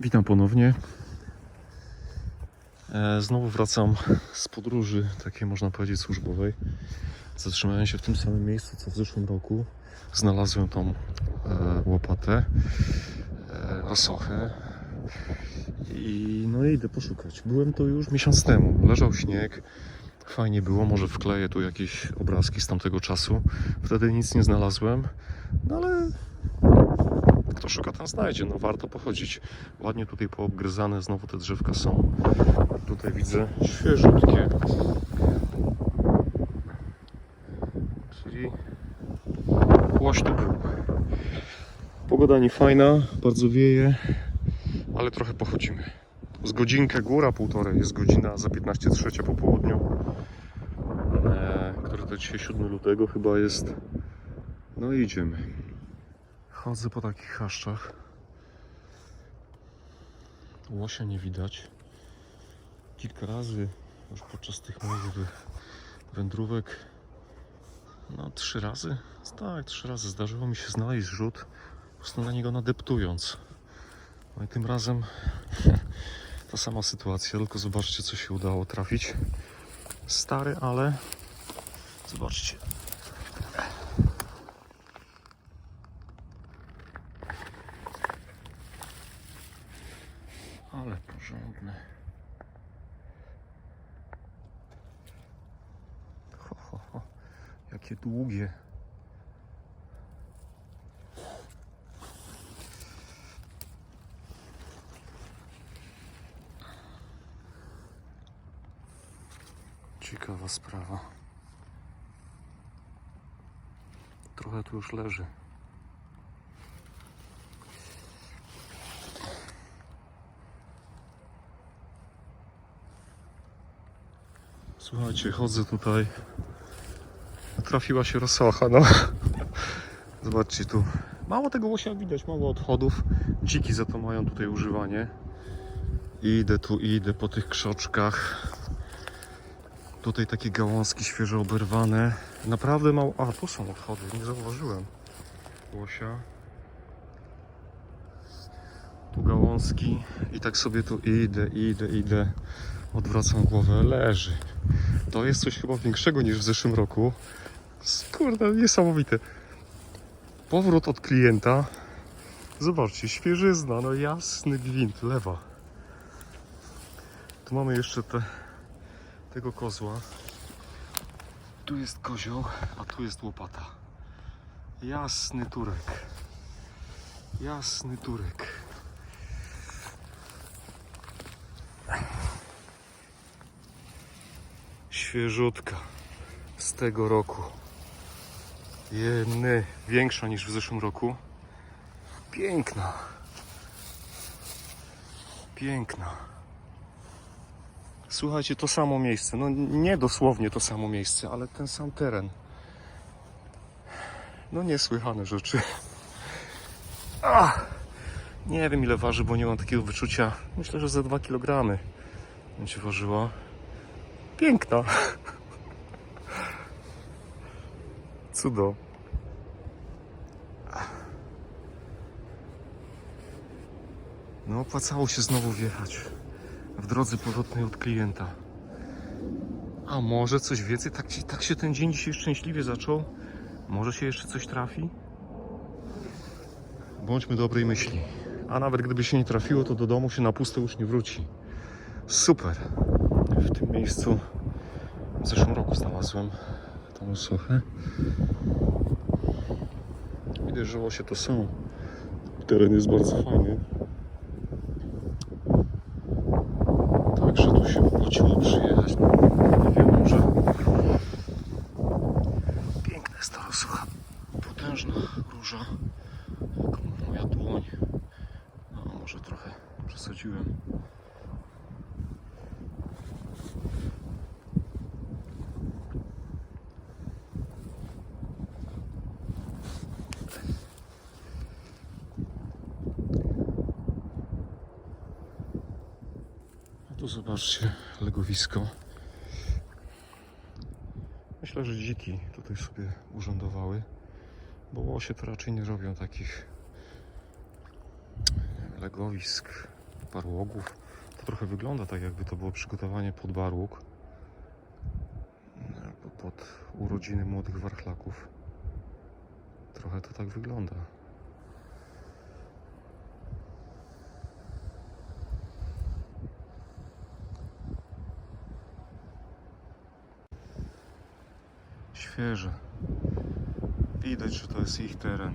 Witam ponownie. E, Znowu wracam z podróży, takiej można powiedzieć służbowej. Zatrzymałem się w tym samym miejscu co w zeszłym roku. Znalazłem tą e, łopatę, e, rosochę i no idę poszukać. Byłem to już miesiąc temu. Leżał śnieg, fajnie było. Może wkleję tu jakieś obrazki z tamtego czasu. Wtedy nic nie znalazłem, no ale kto szuka, ten znajdzie. No warto pochodzić. Ładnie tutaj poobgryzane, znowu te drzewka są. Tutaj widzę świeżutkie. Czyli łoś tu był. Pogoda nie fajna, bardzo wieje, ale trochę pochodzimy. Z godzinkę góra, półtorej, jest godzina za 15 trzecia po południu. E, który to dzisiaj 7 lutego chyba jest. No idziemy. Chodzę po takich chaszczach. Łosia nie widać. Kilka razy już podczas tych moich wędrówek. No, trzy razy? Tak, trzy razy zdarzyło mi się znaleźć rzut, na niego nadeptując. No i tym razem ta sama sytuacja, tylko zobaczcie, co się udało trafić. Stary, ale zobaczcie, Porządne. Ho, ho, ho. Jakie długie. Ciekawa sprawa. Trochę tu już leży. Słuchajcie, chodzę tutaj. Trafiła się rosocha, no. Zobaczcie tu. Mało tego łosia widać, mało odchodów. Dziki za to mają tutaj używanie. Idę tu, idę po tych krzoczkach. Tutaj takie gałązki świeżo oberwane. Naprawdę mało. A, tu są odchody, nie zauważyłem. Łosia. Tu gałązki. I tak sobie tu idę, idę, idę. Odwracam głowę, leży. To jest coś chyba większego niż w zeszłym roku. Kurde, niesamowite. Powrót od klienta. Zobaczcie, świeżyzna, no jasny gwint, lewa. Tu mamy jeszcze te, tego kozła. Tu jest kozioł, a tu jest łopata. Jasny turek. Jasny turek. Świeżutka z tego roku. Jeny, większa niż w zeszłym roku. Piękna. Piękna. Słuchajcie, to samo miejsce. No nie dosłownie to samo miejsce, ale ten sam teren. No niesłychane rzeczy. Ach, nie wiem ile waży, bo nie mam takiego wyczucia. Myślę, że za 2 kg będzie ważyła. Piękna. Cudo. No, opłacało się znowu wjechać w drodze powrotnej od klienta. A może coś więcej? Tak, tak się ten dzień dzisiaj szczęśliwie zaczął. Może się jeszcze coś trafi? Bądźmy dobrej myśli. A nawet gdyby się nie trafiło, to do domu się na pusto już nie wróci. Super. W tym miejscu w zeszłym roku znalazłem tą sochę. Widać, że łosie to są. Teren jest bardzo fajny. Także tu się opłaciło przyjechać. Nie wiem, może... Piękna jest ta rosocha. Potężna róża. Jak moja dłoń. No, może trochę przesadziłem. A tu zobaczcie legowisko. Myślę, że dziki tutaj sobie urządowały, bo łosie to raczej nie robią takich legowisk barłogów. To trochę wygląda tak, jakby to było przygotowanie pod barłóg. Jakby pod urodziny młodych warchlaków. Trochę to tak wygląda. Świeże. Widać, że to jest ich teren.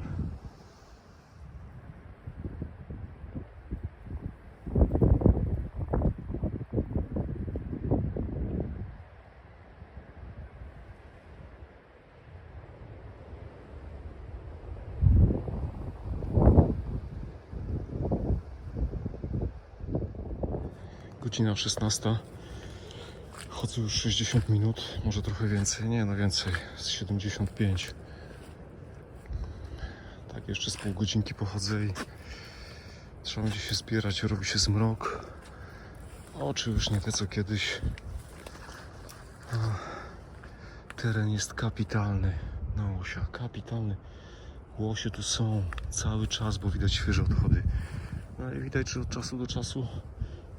Godzina 16. Chodzę już 60 minut, może trochę więcej. Nie, no więcej, z 75. Tak, jeszcze z pół godzinki pochodzę i trzeba będzie się zbierać, robi się zmrok. Oczy już nie te co kiedyś. Teren jest kapitalny. No łosia, kapitalny. Łosie tu są cały czas, bo widać świeże odchody. No i widać, że od czasu do czasu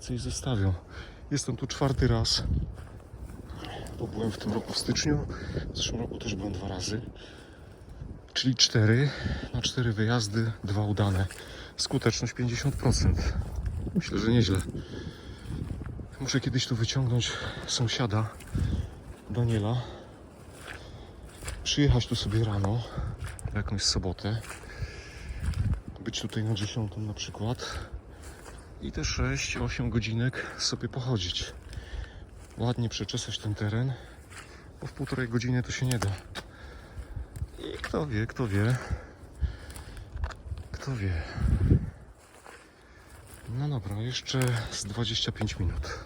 coś zostawią. Jestem tu czwarty raz, bo byłem w tym roku w styczniu. W zeszłym roku też byłem dwa razy. Czyli cztery. Na cztery wyjazdy, dwa udane. Skuteczność 50%. Myślę, że nieźle. Muszę kiedyś tu wyciągnąć sąsiada, Daniela. Przyjechać tu sobie rano, jakąś sobotę. Być tutaj na 10 na przykład. I te 6-8 godzinek sobie pochodzić. Ładnie przeczesać ten teren, bo w półtorej godziny to się nie da. I kto wie, kto wie. Kto wie. No dobra, jeszcze z 25 minut.